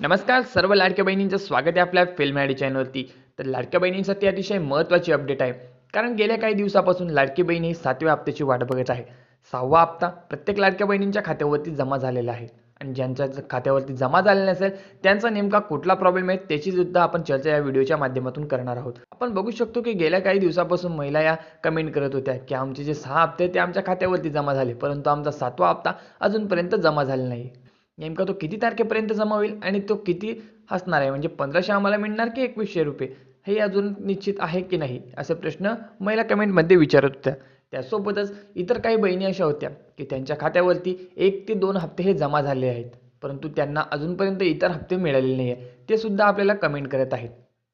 नमस्कार सर्व लाडक्या बहिणींचं स्वागत आहे आपल्या फिल्म आयडी चॅनलवरती. तर लाडक्या बहिणींसाठी अतिशय महत्त्वाची अपडेट आहे. कारण गेल्या काही दिवसापासून लाडकी बहीण ही सातव्या हप्त्याची वाट बघत आहे सहावा हप्ता प्रत्येक लाडक्या बहिणींच्या खात्यावरती जमा झालेला आहे. आणि ज्यांच्या ज- खात्यावरती जमा झालेला नसेल त्यांचा नेमका कुठला प्रॉब्लेम आहे त्याची सुद्धा आपण चर्चा या व्हिडिओच्या माध्यमातून करणार आहोत. आपण बघू शकतो की गेल्या काही दिवसापासून महिला या कमेंट करत होत्या की आमचे जे सहा हप्ते ते आमच्या खात्यावरती जमा झाले. परंतु आमचा सातवा हप्ता अजूनपर्यंत जमा झाला नाही. नेमका तो किती तारखेपर्यंत जमा होईल आणि तो किती असणार आहे? म्हणजे पंधराशे आम्हाला मिळणार की एकवीसशे रुपये? हे अजून निश्चित आहे की नाही? असे प्रश्न महिला कमेंटमध्ये विचारत होत्या. त्यासोबतच इतर काही बहिणी अशा होत्या की त्यांच्या खात्यावरती एक ते दोन हप्ते हे जमा झाले आहेत. परंतु त्यांना अजूनपर्यंत इतर हप्ते मिळालेले नाही आहे ते सुद्धा आपल्याला कमेंट करत आहेत.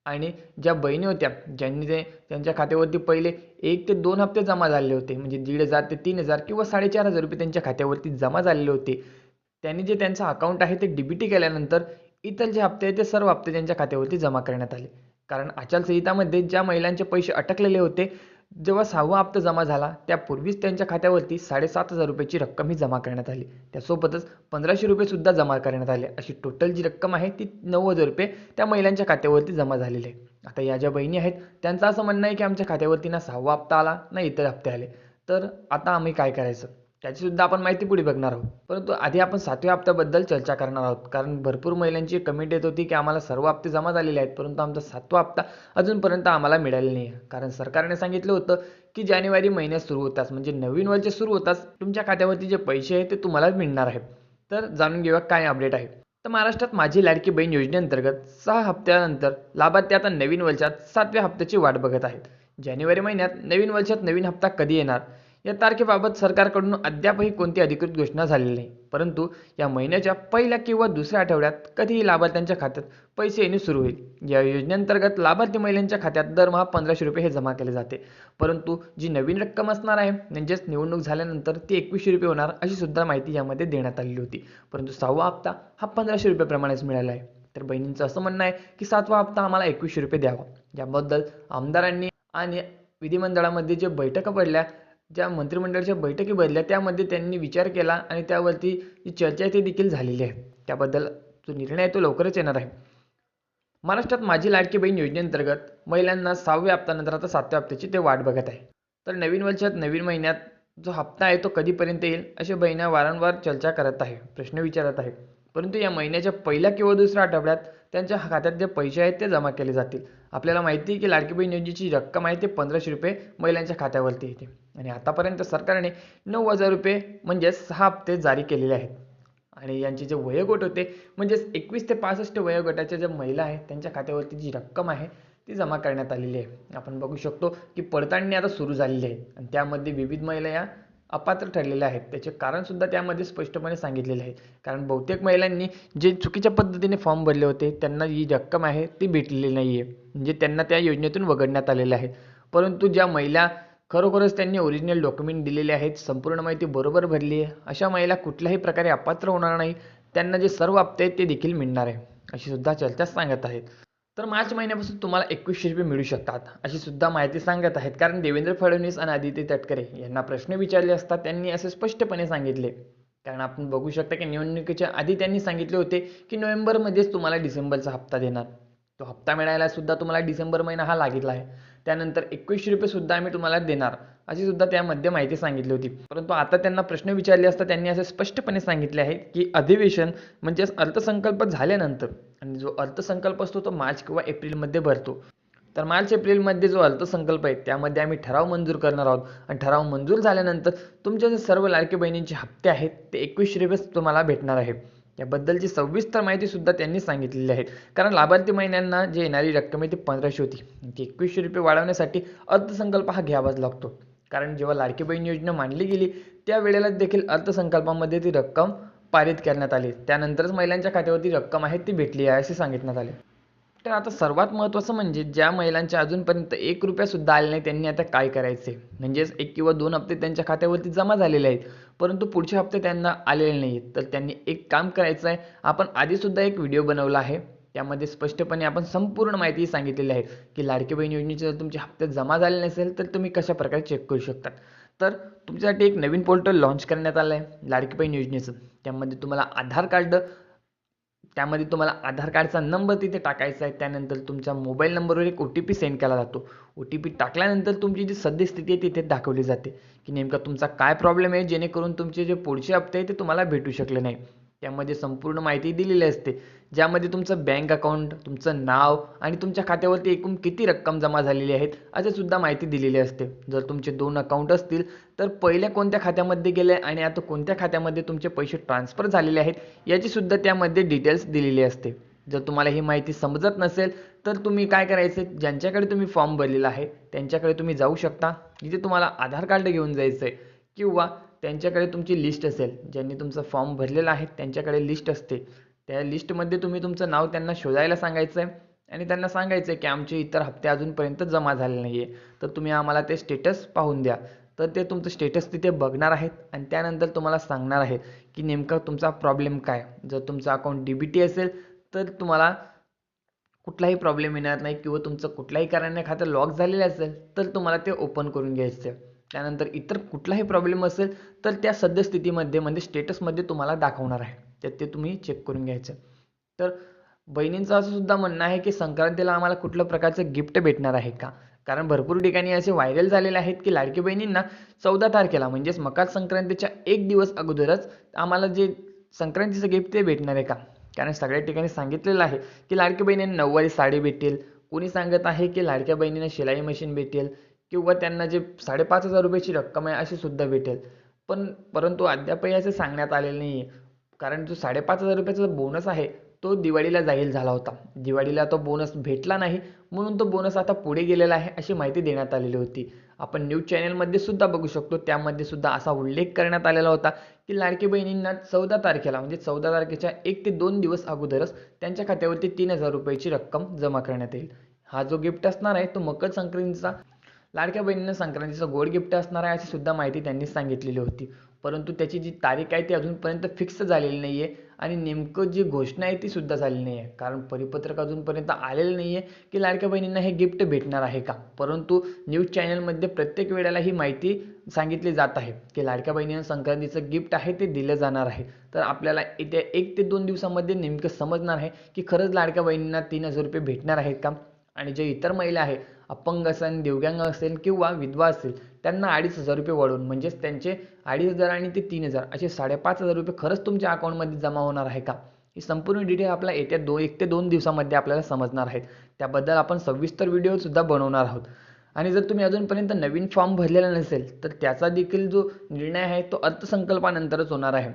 आणि ज्या बहिणी होत्या ज्यांनी ते त्यांच्या खात्यावरती पहिले एक ते दोन हप्ते जमा झालेले होते म्हणजे दीड हजार ते तीन हजार किंवा साडेचार हजार रुपये त्यांच्या खात्यावरती जमा झालेले होते त्यांनी जे त्यांचं अकाउंट आहे ते डीबीटी केल्यानंतर इतर जे हप्ते आहेत ते सर्व हप्ते त्यांच्या खात्यावरती जमा करण्यात आले. कारण आचारसंहितामध्ये ज्या महिलांचे पैसे अटकलेले होते जेव्हा सहावा हप्ता जमा झाला त्यापूर्वीच त्यांच्या खात्यावरती साडेसात हजार रुपयाची रक्कम ही जमा करण्यात आली. त्यासोबतच पंधराशे रुपये सुद्धा जमा करण्यात आले. अशी टोटल जी रक्कम आहे ती नऊ हजार रुपये त्या महिलांच्या खात्यावरती जमा झालेली आहे. आता या ज्या बहिणी आहेत त्यांचं असं म्हणणं आहे की आमच्या खात्यावरती ना सहावा हप्ता आला ना इतर हप्ते आले. तर आता आम्ही काय करायचं? त्याची सुद्धा आपण माहिती पुढे बघणार आहोत. परंतु आधी आपण सातव्या हप्त्याबद्दल चर्चा करणार आहोत. कारण भरपूर महिलांची कमेंट येत होती की आम्हाला सर्व हप्ते जमा झालेले आहेत परंतु आमचा सातवा हप्ता अजूनपर्यंत आम्हाला मिळालेला नाही आहे कारण सरकारने सांगितलं होतं की जानेवारी महिन्यात सुरू होताच म्हणजे नवीन वर्ष सुरू होताच तुमच्या खात्यावरती जे पैसे आहेत ते तुम्हाला मिळणार आहेत. तर जाणून घेऊया काय अपडेट आहे. तर महाराष्ट्रात माझी लाडकी बहीण योजनेअंतर्गत सहा हप्त्यानंतर लाभार्थी आता नवीन वर्षात सातव्या हप्त्याची वाट बघत आहेत. जानेवारी महिन्यात नवीन वर्षात नवीन हप्ता कधी येणार? या तारखेबाबत सरकारकडून अद्यापही कोणती अधिकृत घोषणा झालेली नाही. परंतु या महिन्याच्या पहिल्या किंवा दुसऱ्या आठवड्यात कधीही लाभार्थ्यांच्या खात्यात पैसे येणे सुरू होईल. या योजनेअंतर्गत लाभार्थी महिलांच्या खात्यात दरमहा पंधराशे रुपये हे जमा केले जाते. परंतु जी नवीन रक्कम असणार आहे म्हणजेच निवडणूक झाल्यानंतर ती एकवीसशे रुपये होणार अशी सुद्धा माहिती यामध्ये देण्यात आलेली होती. परंतु सहावा हप्ता हा पंधराशे रुपयाप्रमाणेच मिळाला आहे. तर बहिणींचं असं म्हणणं आहे की सातवा हप्ता आम्हाला एकवीसशे रुपये द्यावा. याबद्दल आमदारांनी आणि विधिमंडळामध्ये जे बैठका पडल्या ज्या मंत्रिमंडळाच्या बैठकी भरल्या त्यामध्ये त्यांनी विचार केला आणि त्यावरती जी चर्चा आहे ती देखील झालेली आहे. त्याबद्दल जो निर्णय आहे तो लवकरच येणार आहे. महाराष्ट्रात माझी लाडकी बहीण योजनेअंतर्गत महिलांना सहाव्या हप्त्यानंतर आता सातव्या हप्त्याची ते वाट बघत आहे. तर नवीन वर्षात नवीन महिन्यात जो हप्ता आहे तो कधीपर्यंत येईल असे बहिण्या वारंवार चर्चा करत आहे प्रश्न विचारत आहे. परंतु या महिन्याच्या पहिल्या किंवा दुसऱ्या आठवड्यात त्यांच्या खात्यात जे पैसे आहेत ते जमा केले जातील. आपल्याला माहिती आहे की लाडकी बहीण योजनेची रक्कम आहे ते पंधराशे रुपये महिलांच्या खात्यावरती येते. आणि आतापर्यंत सरकारने नऊ हजार रुपये म्हणजेच सहा हप्ते जारी केलेले आहेत. आणि यांचे जे वयोगट होते म्हणजेच एकवीस ते पासष्ट वयोगटाच्या ज्या महिला आहेत त्यांच्या खात्यावरती जी रक्कम आहे ती जमा करण्यात आलेली आहे. आपण बघू शकतो की पडताळणी आता सुरू झालेली आहे. आणि त्यामध्ये विविध महिला या अपात्र ठरलेल्या आहेत. त्याचे कारणसुद्धा त्यामध्ये स्पष्टपणे सांगितलेले आहे कारण बहुतेक महिलांनी जे चुकीच्या पद्धतीने फॉर्म भरले होते त्यांना ही रक्कम आहे ती भेटलेली नाही आहे म्हणजे त्यांना त्या योजनेतून वगळण्यात आलेलं आहे. परंतु ज्या महिला खरोखरच त्यांनी ओरिजिनल डॉक्युमेंट दिलेले आहेत संपूर्ण माहिती बरोबर भरली आहे अशा महिला कुठल्याही प्रकारे अपात्र होणार नाही. त्यांना जे सर्व हप्ते आहेत ते देखील मिळणार आहे. अशी सुद्धा चर्चा सांगत आहेत. तर मार्च महिन्यापासून तुम्हाला एकवीसशे रुपये मिळू शकतात अशी सुद्धा माहिती सांगत आहेत. कारण देवेंद्र फडणवीस आणि आदित्य तटकरे यांना प्रश्न विचारले असता त्यांनी असे स्पष्टपणे सांगितले. कारण आपण बघू शकता की निवडणुकीच्या आधी त्यांनी सांगितले होते की नोव्हेंबरमध्येच तुम्हाला डिसेंबरचा हप्ता देणार. तो हप्ता मिळायला सुद्धा तुम्हाला डिसेंबर महिना हा लागलेला आहे. त्यानंतर एकवीसशे रुपये सुद्धा आम्ही तुम्हाला देणार अशी सुद्धा त्यामध्ये माहिती सांगितली होती. परंतु आता त्यांना प्रश्न विचारले असता त्यांनी असे स्पष्टपणे सांगितले आहे की अधिवेशन म्हणजेच अर्थसंकल्प झाल्यानंतर आणि जो अर्थसंकल्प असतो तो मार्च किंवा एप्रिलमध्ये भरतो. तर मार्च एप्रिलमध्ये जो अर्थसंकल्प आहे त्यामध्ये आम्ही ठराव मंजूर करणार आहोत. आणि ठराव मंजूर झाल्यानंतर तुमच्या जे सर्व लाडके बहिणींचे हप्ते आहेत ते एकवीसशे रुपयेच तुम्हाला भेटणार आहे. याबद्दलची सविस्तर माहिती सुद्धा त्यांनी सांगितलेली आहे. कारण लाभार्थी महिन्यांना जे येणारी रक्कम आहे ती पंधराशे होती. ती एकवीसशे रुपये वाढवण्यासाठी अर्थसंकल्प हा घ्यावाच लागतो. कारण जेव्हा लाडकी बहीण योजना मांडली गेली त्यावेळेला देखील अर्थसंकल्पामध्ये ती रक्कम पारित करण्यात आली. त्यानंतरच महिलांच्या खात्यावरती रक्कम आहे ती भेटली आहे असे सांगितण्यात आले. तर आता सर्वात महत्त्वाचं म्हणजे ज्या महिलांच्या अजूनपर्यंत एक रुपयासुद्धा आले नाही त्यांनी आता काय करायचे? म्हणजेच एक किंवा दोन हप्ते त्यांच्या खात्यावरती जमा झालेले आहेत परंतु पुढचे हप्ते त्यांना आलेले नाही आहेत तर त्यांनी एक काम करायचं आहे आपण आधीसुद्धा एक व्हिडिओ बनवला आहे त्यामध्ये स्पष्टपणे आपण संपूर्ण माहिती सांगितलेली आहे की लाडकी बहीण योजनेचे जर तुमचे हप्ते जमा झाले नसेल तर तुम्ही कशा प्रकारे चेक करू शकता तर तुमच्यासाठी एक नवीन पोर्टल लॉन्च करण्यात आलं आहे लाडकी बहीण योजनेचं त्यामध्ये तुम्हाला आधार कार्ड त्यामध्ये तुम्हाला आधार कार्डचा नंबर तिथे टाकायचा आहे. त्यानंतर तुमच्या मोबाईल नंबरवर एक ओ टी पी सेंड केला जातो. ओ टी पी टाकल्यानंतर तुमची जी सद्यस्थिती आहे तिथे दाखवली जाते. की नेमका तुमचा काय प्रॉब्लेम आहे जेणेकरून तुमचे जे पुढचे हप्ते आहे ते तुम्हाला भेटू शकले नाही. त्यामध्ये संपूर्ण माहिती दिलेली असते. ज्यामध्ये तुमचं बँक अकाउंट तुमचं नाव आणि तुमच्या खात्यावरती एकूण किती रक्कम जमा झालेली आहेत असे सुद्धा माहिती दिलेली असते. जर तुमचे दोन अकाउंट असतील तर पहिल्या कोणत्या खात्यामध्ये गेले आणि आता कोणत्या खात्यामध्ये तुमचे पैसे ट्रान्सफर झालेले आहेत याची सुद्धा त्यामध्ये डिटेल्स दिलेली असते. जर तुम्हाला ही माहिती समजत नसेल तर तुम्ही काय करायचं? ज्यांच्याकडे तुम्ही फॉर्म भरलेला आहे त्यांच्याकडे तुम्ही जाऊ शकता. जिथे तुम्हाला आधार कार्ड घेऊन जायचं आहे किंवा त्यांच्याकडे तुमची लिस्ट असेल ज्यांनी तुमचा फॉर्म भरलेला आहे त्यांच्याकडे लिस्ट असते. त्या लिस्टमध्ये तुम्ही तुमचं नाव त्यांना शोधायला सांगायचं आहे आणि त्यांना सांगायचं आहे की आमचे इतर हप्ते अजूनपर्यंत जमा झाले नाही आहे तर तुम्ही आम्हाला ते स्टेटस पाहून द्या. तर ते तुमचं स्टेटस तिथे बघणार आहेत आणि त्यानंतर तुम्हाला सांगणार आहेत की नेमका तुमचा प्रॉब्लेम काय. जर तुमचं अकाउंट डी बी टी असेल तर तुम्हाला कुठलाही प्रॉब्लेम येणार नाही किंवा तुमचं कुठल्याही कारणाने खातं लॉक झालेलं असेल तर तुम्हाला ते ओपन करून घ्यायचं आहे त्यानंतर इतर कुठलाही प्रॉब्लेम असेल तर त्या सद्यस्थितीमध्ये म्हणजे स्टेटसमध्ये तुम्हाला दाखवणार आहे. तर ते तुम्ही चेक करून घ्यायचं. तर बहिणींचं असं सुद्धा म्हणणं आहे की संक्रांतीला आम्हाला कुठल्या प्रकारचं गिफ्ट भेटणार आहे का? कारण भरपूर ठिकाणी असे व्हायरल झालेले आहेत की लाडकी बहिणींना चौदा तारखेला म्हणजेच मकर संक्रांतीच्या एक दिवस अगोदरच आम्हाला जे संक्रांतीचं गिफ्ट ते भेटणार आहे का? कारण सगळ्या ठिकाणी सांगितलेलं आहे की लाडक्या बहिणींना नऊवारी साडी भेटेल. कोणी सांगत आहे की लाडक्या बहिणींना शिलाई मशीन भेटेल? किंवा त्यांना जे साडेपाच हजार रुपयाची रक्कम आहे अशी सुद्धा भेटेल. पण परंतु अद्यापही असं सांगण्यात आलेलं नाही आहे कारण जो साडेपाच हजार रुपयाचा बोनस आहे तो दिवाळीला जाहीर झाला होता. दिवाळीला तो बोनस भेटला नाही म्हणून तो बोनस आता पुढे गेलेला आहे अशी माहिती देण्यात आलेली होती. आपण न्यूज चॅनलमध्ये सुद्धा बघू शकतो. त्यामध्ये सुद्धा असा उल्लेख करण्यात आलेला होता की लाडकी बहिणींना चौदा तारखेला म्हणजे चौदा तारखेच्या एक ते दोन दिवस अगोदरच त्यांच्या खात्यावरती तीन हजार रुपयाची रक्कम जमा करण्यात येईल. हा जो गिफ्ट असणार आहे तो मकर संक्रांतीचा लाडक्या बहिणींना संक्रांतीचं गोड गिफ्ट असणार आहे अशी सुद्धा माहिती त्यांनी सांगितलेली होती. परंतु त्याची जी तारीख आहे ती अजूनपर्यंत फिक्स झालेली नाही आहे आणि नेमकं जी घोषणा आहे ती सुद्धा झालेली नाही आहे कारण परिपत्रक अजूनपर्यंत आलेलं नाही आहे की लाडक्या बहिणींना हे गिफ्ट भेटणार आहे का? परंतु न्यूज चॅनलमध्ये प्रत्येक वेळेला ही माहिती सांगितली जात आहे की लाडक्या बहिणींना संक्रांतीचं गिफ्ट आहे ते दिलं जाणार आहे. तर आपल्याला येत्या एक ते दोन दिवसामध्ये नेमकं समजणार आहे की खरंच लाडक्या बहिणींना तीन हजार रुपये भेटणार आहेत का? आणि जे इतर महिला आहे अपंग असेल दिव्यांग असेल किंवा विधवा असेल त्यांना अडीच हजार रुपये वाढवून म्हणजेच त्यांचे अडीच हजार आणि ते तीन हजार असे साडेपाच हजार रुपये खरंच तुमच्या अकाउंटमध्ये जमा होणार आहे का? ही संपूर्ण डिटेल आपल्या येत्या दो एक ते दोन दिवसामध्ये आपल्याला समजणार आहेत. त्याबद्दल आपण सविस्तर व्हिडिओसुद्धा बनवणार आहोत. आणि जर तुम्ही अजूनपर्यंत नवीन फॉर्म भरलेला नसेल तर त्याचा देखील जो निर्णय आहे तो अर्थसंकल्पानंतरच होणार आहे.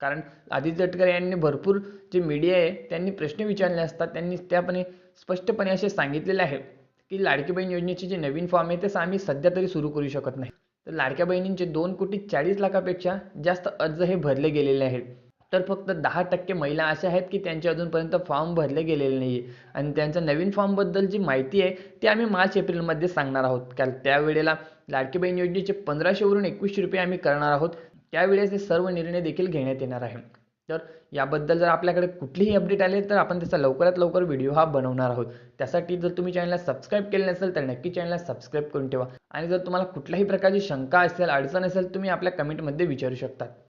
कारण आदित्य तटकरे यांनी भरपूर जे मीडिया आहे त्यांनी प्रश्न विचारले असतात त्यांनी त्यापणे स्पष्टपणे असे सांगितलेले आहे. की लाडकी बहीण योजनेचे जे नवीन फॉर्म आहे ते आम्ही सध्या तरी सुरू करू शकत नाही. तर लाडक्या बहिणींचे दोन कोटी चाळीस लाखापेक्षा जास्त अर्ज हे भरले गेलेले आहेत. तर फक्त दहा टक्के महिला अशा आहेत की त्यांचे अजूनपर्यंत फॉर्म भरले गेलेले नाही आहे आणि त्यांच्या नवीन फॉर्मबद्दल जी माहिती आहे ती आम्ही मार्च एप्रिलमध्ये सांगणार आहोत. कारण त्यावेळेला लाडकी बहीण योजनेचे पंधराशेवरून एकवीसशे रुपये आम्ही करणार आहोत. त्यावेळेस हे सर्व निर्णय देखील घेण्यात येणार आहे. तर याबद्दल जर आपल्याकडे कुठलीही अपडेट आले तर आपण त्याचा लवकरात लवकर व्हिडिओ हा बनवणार आहोत. त्यासाठी जर तुम्ही चॅनलला सबस्क्राईब केले नसेल तर नक्की चॅनलला सबस्क्राईब करून ठेवा. आणि जर तुम्हाला कुठल्याही प्रकारची शंका असेल अडचण असेल तुम्ही आपल्या कमेंटमध्ये विचारू शकता.